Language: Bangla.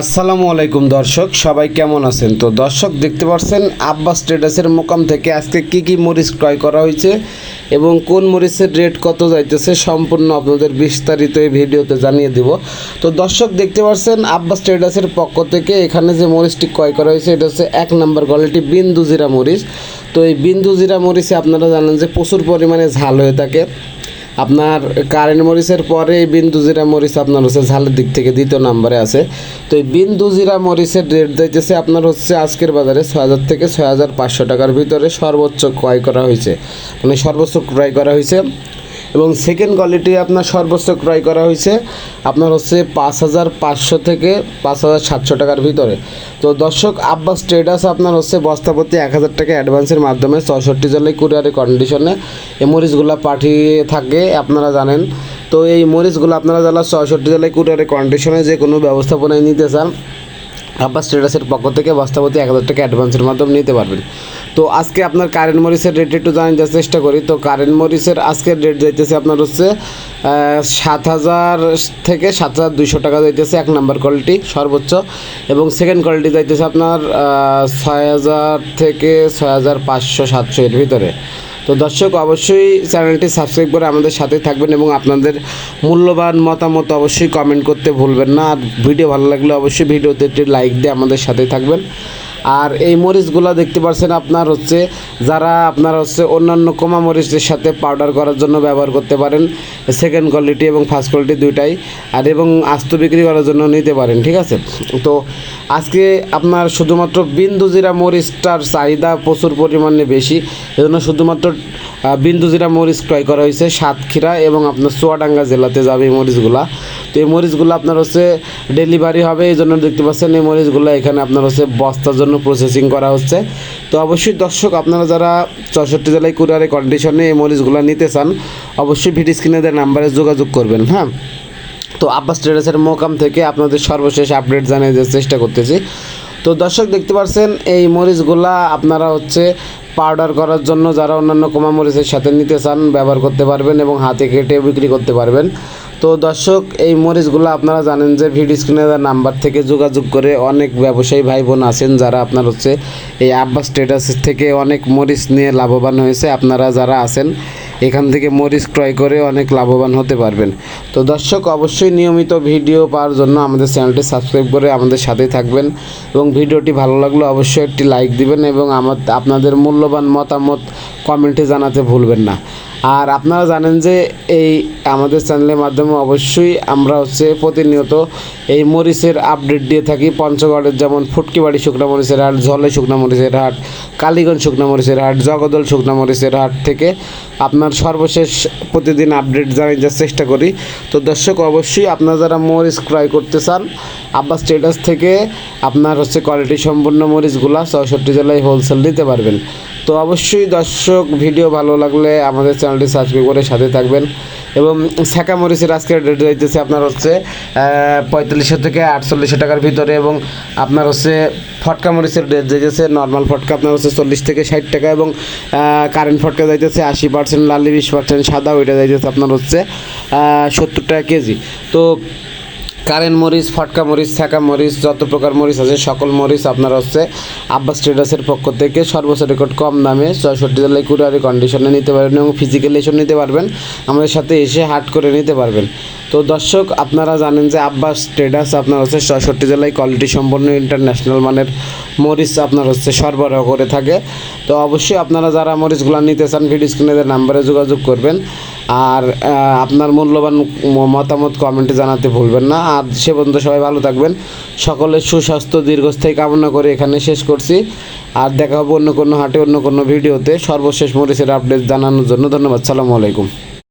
আসসালামু আলাইকুম দর্শক, সবাই কেমন আছেন? তো দর্শক, দেখতে পাচ্ছেন আব্বাস ট্রেডার্সের মোকাম থেকে আজকে কি কি মরিচ ক্রয় করা হয়েছে এবং কোন মরিচের রেট কত যাইতেছে সম্পূর্ণ আপনাদের বিস্তারিত এই ভিডিওতে জানিয়ে দিব। তো দর্শক, দেখতে পাচ্ছেন আব্বাস ট্রেডার্সের পক্ষ থেকে এখানে যে মরিচটি ক্রয় করা হয়েছে, এটা হচ্ছে এক নম্বর কোয়ালিটি বিন্দু জিরা মরিচ। তো এই বিন্দু জিরা মরিচে আপনারা জানেন যে প্রচুর পরিমাণে ঝাল হয়ে থাকে। আপনার কারেন্ট মরিচের পরে বিন্দু জিরা মরিচ আপনার হচ্ছে ঝালের দিক থেকে দ্বিতীয় নাম্বারে আছে। তো এই বিন্দু জিরা মরিচের রেট দিতেছে আপনার হচ্ছে আজকের বাজারে ছয় হাজার থেকে ছয় হাজার পাঁচশো টাকার ভিতরে সর্বোচ্চ ক্রয় করা হয়েছে। মানে সর্বোচ্চ ক্রয় করা হয়েছে। এবং সেকেন্ড কোয়ালিটি আপনার সর্বোচ্চ ক্রয় করা হয়েছে আপনার হচ্ছে পাঁচ হাজার পাঁচশো থেকে পাঁচ হাজার সাতশো টাকার ভিতরে। তো দর্শক, আব্বাস ট্রেডার্স আপনার হচ্ছে বস্তাপতি এক হাজার টাকা অ্যাডভান্সের মাধ্যমে চৌষট্টি জেলায় কুরিয়ারে কন্ডিশনে এই মরিচগুলো পাঠিয়ে থাকে, আপনারা জানেন। তো এই মরিচগুলো আপনারা যারা চৌষট্টি জেলায় কুরিয়ারে কন্ডিশনে যে কোনো ব্যবস্থাপনায় নিতে চান আব্বাস ট্রেডার্সের পক্ষ থেকে বস্তাপতি এক হাজার টাকা অ্যাডভান্সের মাধ্যমে নিতে পারবেন। তো আজকে আপনার কারেন্ট মরিচের রেট একটু জানার চেষ্টা করি। তো কারেন্ট মরিচের আজকের রেট যাইতেছে আপনার হচ্ছে সাত হাজার থেকে সাত হাজার দুইশো টাকা যাইতেছে এক নাম্বার কোয়ালিটি সর্বোচ্চ। এবং সেকেন্ড কোয়ালিটি যাইতেছে আপনার ছয় হাজার থেকে ছয় হাজার পাঁচশো সাতশো এর ভিতরে। তো দর্শক, অবশ্যই চ্যানেলটি সাবস্ক্রাইব করে আমাদের সাথে থাকবেন এবং আপনাদের মূল্যবান মতামত অবশ্যই কমেন্ট করতে ভুলবেন না। আর ভিডিও ভালো লাগলে অবশ্যই ভিডিওতে একটি লাইক দিয়ে আমাদের সাথে থাকবেন। আর এই মরিচগুলো দেখতে পাচ্ছেন আপনার হচ্ছে যারা আপনার হচ্ছে অন্যান্য কমা মরিচের সাথে পাউডার করার জন্য ব্যবহার করতে পারেন। সেকেন্ড কোয়ালিটি এবং ফার্স্ট কোয়ালিটি দুইটাই। আর এবং আস্ত বিক্রি করার জন্য নিতে পারেন, ঠিক আছে? তো আজকে আপনার শুধুমাত্র বিন্দু জিরা মরিচটার চাহিদা প্রচুর পরিমাণে বেশি। এজন্য শুধুমাত্র বিন্দু জিরা মরিচ ক্রয় করা হয়েছে সাতক্ষীরা এবং আপনার চুয়াডাঙ্গা জেলাতে যাবে এই মরিচগুলা। তো এই মরিচগুলো আপনার হচ্ছে ডেলিভারি হবে, এই জন্য দেখতে পাচ্ছেন এই মরিচগুলো এখানে আপনার হচ্ছে বস্তার জন্য প্রসেসিং করা হচ্ছে। তো অবশ্যই দর্শক, আপনারা যারা চৌষট্টি জেলায় কুরিয়ারে কন্ডিশনে এই মরিচগুলো নিতে চান, অবশ্যই ভিডিও স্ক্রিনে নাম্বারে যোগাযোগ করবেন হ্যাঁ? তো আব্বাস ট্রেডার্সের মোকাম থেকে আপনাদের সর্বশেষ আপডেট জানিয়ে দেওয়ার চেষ্টা করতেছি। তো দর্শক, দেখতে পাচ্ছেন এই মরিচগুলা আপনারা হচ্ছে পাউডার করার জন্য যারা অন্যান্য কমা মরিচের সাথে নিতে চান, ব্যবহার করতে পারবেন এবং হাতে কেটে বিক্রি করতে পারবেন। তো দর্শক, এই মরিচগুলো আপনারা জানেন যে ভিডিও স্ক্রিনে নাম্বার থেকে যোগাযোগ করে অনেক ব্যবসায়ী ভাই বোন আছেন যারা আপনার হচ্ছে এই আব্বাস ট্রেডার্স থেকে অনেক মরিচ নিয়ে লাভবান হয়েছে। আপনারা যারা আছেন, এখান থেকে মরিচ ক্রয় করে অনেক লাভবান হতে পারবেন। তো দর্শক, অবশ্যই নিয়মিত ভিডিও পাওয়ার জন্য আমাদের চ্যানেলটি সাবস্ক্রাইব করে আমাদের সাথেই থাকবেন এবং ভিডিওটি ভালো লাগলে অবশ্যই একটি লাইক দিবেন এবং আমার, আপনাদের মূল্যবান মতামত কমেন্টে জানাতে ভুলবেন না। আর আপনারা জানেন যে এই আমাদের চ্যানেলের মাধ্যমে অবশ্যই আমরা হচ্ছে প্রতিনিয়ত এই মরিচের আপডেট দিয়ে থাকি। পঞ্চগড়ের যেমন ফুটকিবাড়ি শুকনা মরিচের হাট, ঝলে শুকনা মরিচের হাট, কালীগঞ্জ শুকনা মরিচের হাট, জগদল শুকনা মরিচের হাট থেকে আপনার সর্বশেষ প্রতিদিন আপডেট যাওয়ার চেষ্টা করি। তো দর্শক, অবশ্যই আপনারা যারা মরিচ ক্রয় করতে চান আব্বাস স্টেটাস থেকে আপনার হচ্ছে কোয়ালিটি সম্পূর্ণ মরিচগুলা চৌষট্টি জেলায় হোলসেল নিতে পারবেন। তো অবশ্যই দর্শক ভিডিও ভালো লাগলে আমাদের চ্যানেলটি সাবস্ক্রাইব করে সাথে থাকবেন। এবং শাঁকা মরিচের আজকের রেট যাইতেছে আপনার হচ্ছে পঁয়তাল্লিশশো থেকে আটচল্লিশশো টাকার ভিতরে এবং আপনার হচ্ছে ফটকা মরিচের রেট যাইতেছে নর্মাল ফটকা আপনার হচ্ছে চল্লিশ থেকে ষাট টাকা এবং কারেন্ট ফটকা যাইতেছে আশি পার্সেন্ট লালি বিশ পার্সেন্ট সাদা, ওইটা যাইতেছে আপনার হচ্ছে সত্তর টাকা কেজি। তো কারেন্ট মরিচ, ফটকা মরিচ থাকা মরিচ, যত প্রকার মরিচ আছে, সকল মরিচ আপনার হচ্ছে আব্বাস ট্রেডার্সের পক্ষ থেকে সর্বোচ্চ রেকর্ড কম দামে ছয়ষট্টি জেলায় কুরিয়ারি কন্ডিশনে নিতে পারবেন এবং ফিজিক্যালি এসেও নিতে পারবেন। আমাদের সাথে এসে হাট করে নিতে পারবেন। তো দর্শক, আপনারা জানেন যে আব্বাস ট্রেডার্স আপনার হচ্ছে ছয়ষট্টি জেলায় কোয়ালিটি সম্পন্ন ইন্টারন্যাশনাল মানের মরিচ আপনার হচ্ছে সরবরাহ করে থাকে। তো অবশ্যই আপনারা যারা মরিচগুলো নিতে চান, ভিডিও স্ক্রিনের নাম্বারে যোগাযোগ করবেন। আর আপনার মূল্যবান মতামত কমেন্টে জানাতে ভুলবেন না। আর সে পর্যন্ত সবাই ভালো থাকবেন। সকলের সুস্বাস্থ্য, দীর্ঘস্থায়ী কামনা করে এখানে শেষ করছি। আর দেখা হবে অন্য কোনো হাটে, অন্য কোনো ভিডিওতে। সর্বশেষ মরিচের আপডেট জানানোর জন্য ধন্যবাদ। সালামু আলাইকুম।